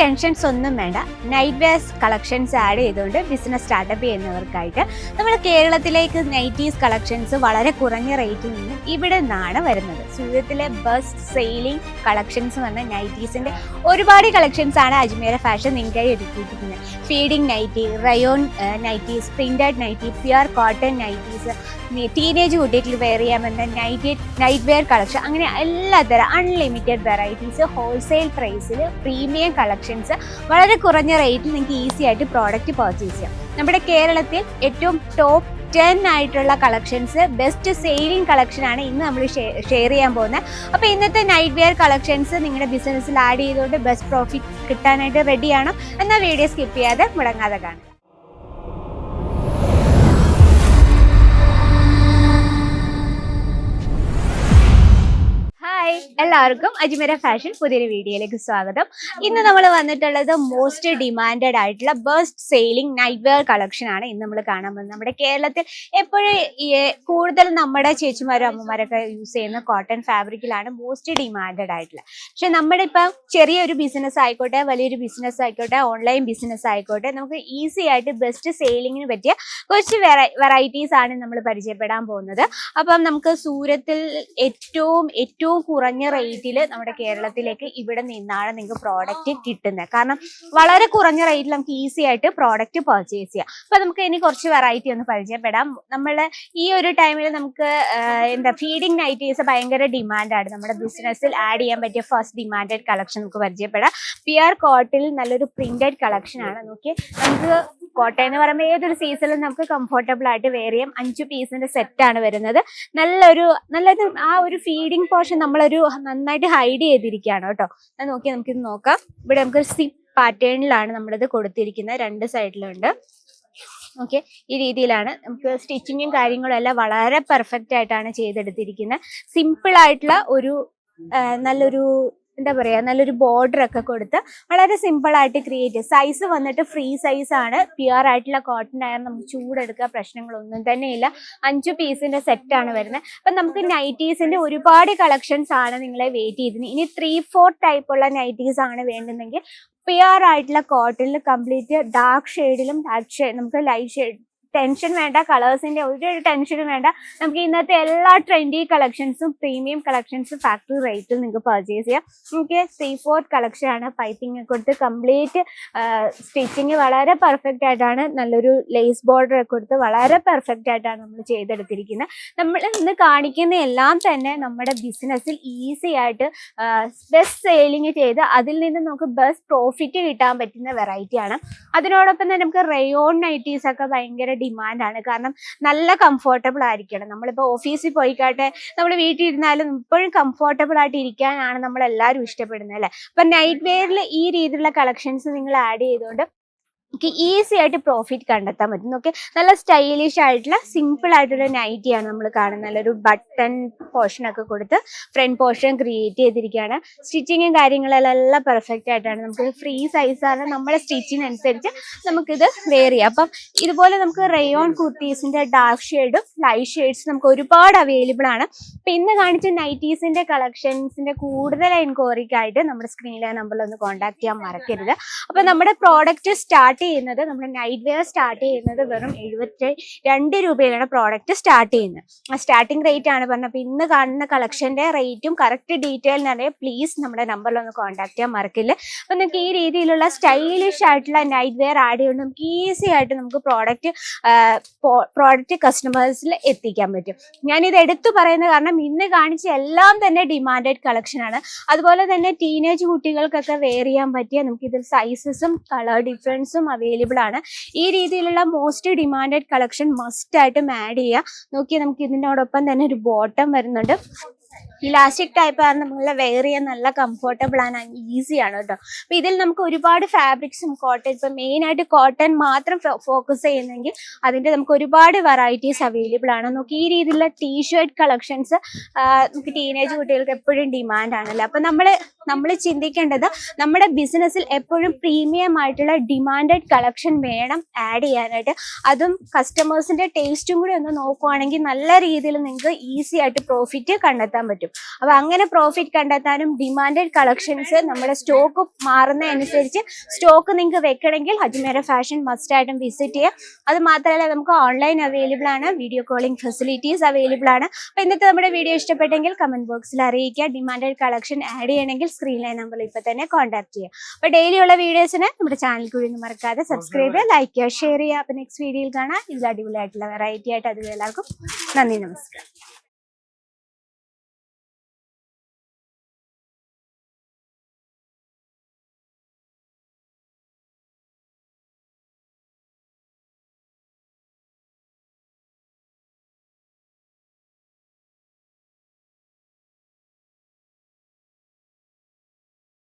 Tensions ഒന്നും വേണ്ട. Night wears collections add ചെയ്തുകൊണ്ട് ബിസിനസ് സ്റ്റാർട്ടപ്പ് ചെയ്യുന്നവർക്കായിട്ട് നമ്മൾ കേരളത്തിലേക്ക് നൈറ്റീസ് കളക്ഷൻസ് വളരെ കുറഞ്ഞ റേറ്റിൽ നിന്ന് ഇവിടെ നിന്നാണ് വരുന്നത് സൂര്യത്തിലെ ബെസ്റ്റ് സെയിലിംഗ് കളക്ഷൻസ് പറഞ്ഞ നൈറ്റീസിന്റെ ഒരുപാട് കളക്ഷൻസ് ആണ് അജ്മീര ഫാഷൻ നിങ്ങൾക്കായി ഒരുക്കിയിരിക്കുന്നത്. Feeding nighty rayon nighties printed nighty pure cotton nighties teenage കുട്ടികൾ വെയർ ചെയ്യാൻ പറ്റുന്ന നൈറ്റ് നൈറ്റ് വെയർ കളക്ഷൻ അങ്ങനെ എല്ലാത്തരം അൺലിമിറ്റഡ് വെറൈറ്റീസ് ഹോൾസെയിൽ പ്രൈസിൽ പ്രീമിയം കളക്ഷൻസ് വളരെ കുറഞ്ഞ റേറ്റിൽ നിങ്ങൾക്ക് ഈസി ആയിട്ട് പ്രോഡക്റ്റ് പർച്ചേസ് ചെയ്യാം. നമ്മുടെ കേരളത്തിൽ ഏറ്റവും ടോപ്പ് ടെൻ ആയിട്ടുള്ള കളക്ഷൻസ് ബെസ്റ്റ് സെയിലിംഗ് കളക്ഷൻ ആണ് ഇന്ന് നമ്മൾ ഷെയർ ചെയ്യാൻ പോകുന്നത്. അപ്പോൾ ഇന്നത്തെ നൈറ്റ് വെയർ കളക്ഷൻസ് നിങ്ങളുടെ ബിസിനസ്സിൽ ആഡ് ചെയ്തുകൊണ്ട് ബെസ്റ്റ് പ്രോഫിറ്റ് കിട്ടാനായിട്ട് റെഡിയാണ് എന്നാൽ വീഡിയോ സ്കിപ്പ് ചെയ്യാതെ മുടങ്ങാതെ കാണും എല്ലാവർക്കും അജ്മീര ഫാഷൻ പുതിയൊരു വീഡിയോയിലേക്ക് സ്വാഗതം. ഇന്ന് നമ്മൾ വന്നിട്ടുള്ളത് മോസ്റ്റ് ഡിമാൻഡഡ് ആയിട്ടുള്ള best selling night wear collection ആണ് ഇന്ന് നമ്മൾ കാണാൻ പോകുന്നത്. നമ്മുടെ കേരളത്തിൽ എപ്പോഴും കൂടുതൽ നമ്മുടെ ചേച്ചിമാരും അമ്മമാരൊക്കെ യൂസ് ചെയ്യുന്ന കോട്ടൺ ഫാബ്രിക്കിലാണ് മോസ്റ്റ് ഡിമാൻഡഡ് ആയിട്ടുള്ള. പക്ഷെ നമ്മുടെ ഇപ്പം ചെറിയൊരു ബിസിനസ് ആയിക്കോട്ടെ വലിയൊരു ബിസിനസ് ആയിക്കോട്ടെ ഓൺലൈൻ ബിസിനസ് ആയിക്കോട്ടെ നമുക്ക് ഈസി ആയിട്ട് ബെസ്റ്റ് സെയിലിങ്ങിന് പറ്റിയ കുറച്ച് വെറൈറ്റീസ് ആണ് നമ്മൾ പരിചയപ്പെടാൻ പോകുന്നത്. അപ്പം നമുക്ക് സൂരത്തിൽ ഏറ്റവും ഏറ്റവും കുറഞ്ഞ റേറ്റിൽ നമ്മുടെ കേരളത്തിലേക്ക് ഇവിടെ നിന്നാണ് നിങ്ങൾക്ക് പ്രോഡക്റ്റ് കിട്ടുന്നത് കാരണം വളരെ കുറഞ്ഞ റേറ്റിൽ നമുക്ക് ഈസി ആയിട്ട് പ്രോഡക്റ്റ് പർച്ചേസ് ചെയ്യാം. അപ്പൊ നമുക്ക് ഇനി കുറച്ച് വെറൈറ്റി ഒന്ന് പരിചയപ്പെടാം. നമ്മൾ ഈ ഒരു ടൈമിൽ നമുക്ക് എന്താ ഫീഡിംഗ് നൈറ്റീസ് ഭയങ്കര ഡിമാൻഡാണ് നമ്മുടെ ബിസിനസ്സിൽ ആഡ് ചെയ്യാൻ പറ്റിയ ഫസ്റ്റ് ഡിമാൻഡഡ് കളക്ഷൻ നമുക്ക് പരിചയപ്പെടാം. പിയർ കോട്ടിൽ നല്ലൊരു പ്രിന്റഡ് കളക്ഷൻ ആണ്. നോക്കി നമുക്ക് കോട്ടയം എന്ന് പറയുമ്പോൾ ഏതൊരു സീസണിലും നമുക്ക് കംഫർട്ടബിൾ ആയിട്ട് വെയർ ചെയ്യാം. അഞ്ച് പീസിന്റെ ആണ് വരുന്നത്. നല്ലൊരു നല്ലൊരു ആ ഒരു ഫീഡിങ് പോർഷൻ നമ്മളൊരു നന്നായിട്ട് ഹൈഡ് ചെയ്തിരിക്കുകയാണ് കേട്ടോ. അത് നോക്കി നമുക്കിത് നോക്കാം. ഇവിടെ നമുക്ക് സി പാറ്റേണിലാണ് നമ്മളിത് കൊടുത്തിരിക്കുന്നത്. രണ്ട് സൈഡിലുണ്ട് ഓക്കെ ഈ രീതിയിലാണ് നമുക്ക് സ്റ്റിച്ചിങ്ങും കാര്യങ്ങളും എല്ലാം വളരെ പെർഫെക്റ്റ് ആയിട്ടാണ് ചെയ്തെടുത്തിരിക്കുന്നത്. സിമ്പിൾ ആയിട്ടുള്ള ഒരു നല്ലൊരു എന്താ പറയുക നല്ലൊരു ബോർഡർ ഒക്കെ കൊടുത്ത് വളരെ സിമ്പിൾ ആയിട്ട് ക്രിയേറ്റ് സൈസ് വന്നിട്ട് ഫ്രീ സൈസ് ആണ്. പ്യുർ ആയിട്ടുള്ള കോട്ടൺ ആയാലും നമുക്ക് ചൂടെടുക്കുക പ്രശ്നങ്ങളൊന്നും തന്നെ ഇല്ല അഞ്ച് പീസിന്റെ സെറ്റ് ആണ് വരുന്നത്. അപ്പം നമുക്ക് നൈറ്റീസിന്റെ ഒരുപാട് കളക്ഷൻസ് ആണ് നിങ്ങളെ വെയിറ്റ് ചെയ്തിരുന്നത്. ഇനി ത്രീ ഫോർ ടൈപ്പ് ഉള്ള നൈറ്റീസ് ആണ് വേണ്ടുന്നെങ്കിൽ പ്യുർ ആയിട്ടുള്ള കോട്ടണിൽ കംപ്ലീറ്റ് ഡാർക്ക് ഷെയ്ഡിലും ഡാർക്ക് ഷെയ്ഡ് നമുക്ക് ലൈറ്റ് ഷെയ്ഡ് ടെൻഷൻ വേണ്ട കളേഴ്സിന്റെ ഒരു ടെൻഷനും വേണ്ട. നമുക്ക് ഇന്നത്തെ എല്ലാ ട്രെൻഡി കളക്ഷൻസും പ്രീമിയം കളക്ഷൻസും ഫാക്ടറി റേറ്റിൽ നിങ്ങൾക്ക് പർച്ചേസ് ചെയ്യാം. നമുക്ക് ത്രീ ഫോർത്ത് കളക്ഷൻ ആണ്. പൈപ്പിംഗ് കൊടുത്ത് കംപ്ലീറ്റ് സ്റ്റിച്ചിങ് വളരെ പെർഫെക്റ്റ് ആയിട്ടാണ്. നല്ലൊരു ലേസ് ബോർഡർ ഒക്കെ കൊടുത്ത് വളരെ പെർഫെക്റ്റ് ആയിട്ടാണ് നമ്മൾ ചെയ്തെടുത്തിരിക്കുന്നത്. നമ്മൾ ഇന്ന് കാണിക്കുന്ന എല്ലാം തന്നെ നമ്മുടെ ബിസിനസ്സിൽ ഈസി ആയിട്ട് ബെസ്റ്റ് സെയിലിംഗ് ചെയ്ത് അതിൽ നിന്ന് നമുക്ക് ബെസ്റ്റ് പ്രോഫിറ്റ് കിട്ടാൻ പറ്റുന്ന വെറൈറ്റിയാണ് അതിനോടൊപ്പം തന്നെ നമുക്ക് റയോൺ നൈറ്റീസ് ഒക്കെ ഭയങ്കര ഡിമാൻഡാണ്. കാരണം നല്ല കംഫർട്ടബിൾ ആയിരിക്കണം. നമ്മളിപ്പോൾ ഓഫീസിൽ പോയിക്കാട്ടെ നമ്മൾ വീട്ടിൽ ഇരുന്നാലും ഇപ്പോഴും കംഫർട്ടബിൾ ആയിട്ട് ഇരിക്കാനാണ് നമ്മൾ എല്ലാവരും ഇഷ്ടപ്പെടുന്നത് അല്ലേ? അപ്പം നൈറ്റ് വെയറിൽ ഈ രീതിയിലുള്ള കളക്ഷൻസ് നിങ്ങൾ ആഡ് ചെയ്തുകൊണ്ട് നമുക്ക് ഈസി ആയിട്ട് പ്രോഫിറ്റ് കണ്ടെത്താൻ പറ്റും. ഓക്കെ നല്ല സ്റ്റൈലിഷ് ആയിട്ടുള്ള സിമ്പിൾ ആയിട്ടുള്ള നൈറ്റിയാണ് നമ്മൾ കാണുന്നത്. നല്ലൊരു ബട്ടൺ പോർഷൻ ഒക്കെ കൊടുത്ത് ഫ്രണ്ട് പോർഷൻ ക്രിയേറ്റ് ചെയ്തിരിക്കുകയാണ്. സ്റ്റിച്ചിങ്ങും കാര്യങ്ങളെല്ലാം പെർഫെക്റ്റ് ആയിട്ടാണ്. നമുക്ക് ഫ്രീ സൈസാണ് നമ്മുടെ സ്റ്റിച്ചിങ് അനുസരിച്ച് നമുക്കിത് വെയർ ചെയ്യാം. അപ്പം ഇതുപോലെ നമുക്ക് റയോൺ കുർത്തീസിന്റെ ഡാർക്ക് ഷെയ്ഡും ലൈറ്റ് ഷെയ്ഡ്സ് നമുക്ക് ഒരുപാട് അവൈലബിൾ ആണ്. അപ്പം ഇന്ന് കാണിച്ച നൈറ്റീസിന്റെ കളക്ഷൻസിന്റെ കൂടുതൽ എൻക്വയറിക്കായിട്ട് നമ്മുടെ സ്ക്രീനിലെ നമ്പറിൽ ഒന്ന് കോൺടാക്ട് ചെയ്യാൻ മറക്കരുത്. അപ്പം നമ്മുടെ പ്രോഡക്റ്റ് സ്റ്റാർട്ട് ചെയ്യുന്നത് നമ്മുടെ നൈറ്റ് വെയർ സ്റ്റാർട്ട് ചെയ്യുന്നത് വെറും എഴുപത്തി രണ്ട് രൂപയിലാണ് പ്രോഡക്റ്റ് സ്റ്റാർട്ട് ചെയ്യുന്നത്. സ്റ്റാർട്ടിംഗ് റേറ്റ് ആണ് പറഞ്ഞത്. അപ്പൊ ഇന്ന് കാണുന്ന കളക്ഷന്റെ റേറ്റും കറക്റ്റ് ഡീറ്റെയിൽ അറിയാൻ പ്ലീസ് നമ്മുടെ നമ്പറിൽ ഒന്ന് കോൺടാക്ട് ചെയ്യാൻ മറക്കില്ല. അപ്പൊ നിങ്ങൾക്ക് ഈ രീതിയിലുള്ള സ്റ്റൈലിഷ് ആയിട്ടുള്ള നൈറ്റ് വെയർ ആഡ് ചെയ്യുകൊണ്ട് നമുക്ക് ഈസി ആയിട്ട് നമുക്ക് പ്രോഡക്റ്റ് പ്രോഡക്റ്റ് കസ്റ്റമേഴ്സിൽ എത്തിക്കാൻ പറ്റും. ഞാനിത് എടുത്തു പറയുന്ന കാരണം ഇന്ന് കാണിച്ച എല്ലാം തന്നെ ഡിമാൻഡഡ് കളക്ഷൻ ആണ്. അതുപോലെ തന്നെ ടീനേജ് കുട്ടികൾക്കൊക്കെ വെയർ ചെയ്യാൻ പറ്റിയ നമുക്ക് ഇതിൽ സൈസസും കളർ ഡിഫറൻസും അവൈലബിൾ ആണ്. ഈ രീതിയിലുള്ള മോസ്റ്റ് ഡിമാൻഡഡ് കളക്ഷൻ മസ്റ്റ് ആയിട്ടും ആഡ് ചെയ്യുക നോക്കിയാൽ നമുക്ക് ഇതിനോടൊപ്പം തന്നെ ഒരു ബോട്ടം വരുന്നുണ്ട്. ഇലാസ്റ്റിക് ടൈപ്പ് ആണ് നമ്മളെ വെയർ ചെയ്യാൻ നല്ല കംഫർട്ടബിൾ ആണ് ഈസി ആണ് കേട്ടോ. അപ്പൊ ഇതിൽ നമുക്ക് ഒരുപാട് ഫാബ്രിക്സും കോട്ടൺ ഇപ്പൊ മെയിൻ ആയിട്ട് കോട്ടൺ മാത്രം ഫോക്കസ് ചെയ്യുന്നെങ്കിൽ അതിന്റെ നമുക്ക് ഒരുപാട് വെറൈറ്റീസ് അവൈലബിൾ ആണ്. നമുക്ക് ഈ രീതിയിലുള്ള ടീഷർട്ട് കളക്ഷൻസ് നമുക്ക് ടീനേജ് കുട്ടികൾക്ക് എപ്പോഴും ഡിമാൻഡ് ആണല്ലോ? അപ്പൊ നമ്മൾ നമ്മൾ ചിന്തിക്കേണ്ടത് നമ്മുടെ ബിസിനസ്സിൽ എപ്പോഴും പ്രീമിയം ആയിട്ടുള്ള ഡിമാൻഡഡ് കളക്ഷൻ വേണം ആഡ് ചെയ്യാനായിട്ട്. അതും കസ്റ്റമേഴ്സിന്റെ ടേസ്റ്റും കൂടി ഒന്ന് നോക്കുവാണെങ്കിൽ നല്ല രീതിയിൽ നിങ്ങൾക്ക് ഈസി ആയിട്ട് പ്രോഫിറ്റ് കണ്ടെത്താൻ പറ്റും. പറ്റും അപ്പൊ അങ്ങനെ പ്രോഫിറ്റ് കണ്ടെത്താനും ഡിമാൻഡഡ് കളക്ഷൻസ് നമ്മുടെ സ്റ്റോക്ക് മാറുന്നതനുസരിച്ച് സ്റ്റോക്ക് നിങ്ങൾക്ക് വെക്കണമെങ്കിൽ അജ്മേര ഫാഷൻ മസ്റ്റ് ആയിട്ടും വിസിറ്റ് ചെയ്യാം. അത് മാത്രമല്ല നമുക്ക് ഓൺലൈൻ അവൈലബിൾ ആണ് വീഡിയോ കോളിംഗ് ഫെസിലിറ്റീസ് അവൈലബിൾ ആണ്. അപ്പൊ ഇന്നത്തെ നമ്മുടെ വീഡിയോ ഇഷ്ടപ്പെട്ടെങ്കിൽ കമന്റ് ബോക്സിൽ അറിയിക്കുക. ഡിമാൻഡഡ് കളക്ഷൻ ആഡ് ചെയ്യണമെങ്കിൽ സ്ക്രീനിലെ നമ്പർ ഇപ്പൊ തന്നെ കോൺടാക്ട് ചെയ്യുക അപ്പൊ ഡെയിലി ഉള്ള വീഡിയോസിന് നമ്മുടെ ചാനൽ കൂടി മറക്കാതെ സബ്സ്ക്രൈബ് ചെയ്യുക ലൈക്ക് ചെയ്യുക ഷെയർ ചെയ്യുക. അപ്പൊ നെക്സ്റ്റ് വീഡിയോയിൽ കാണാം. ഇതിൽ അടിപൊളിയായിട്ടുള്ള വെറൈറ്റി ആയിട്ട് അതുപോലെ എല്ലാവർക്കും നന്ദി നമസ്കാരം.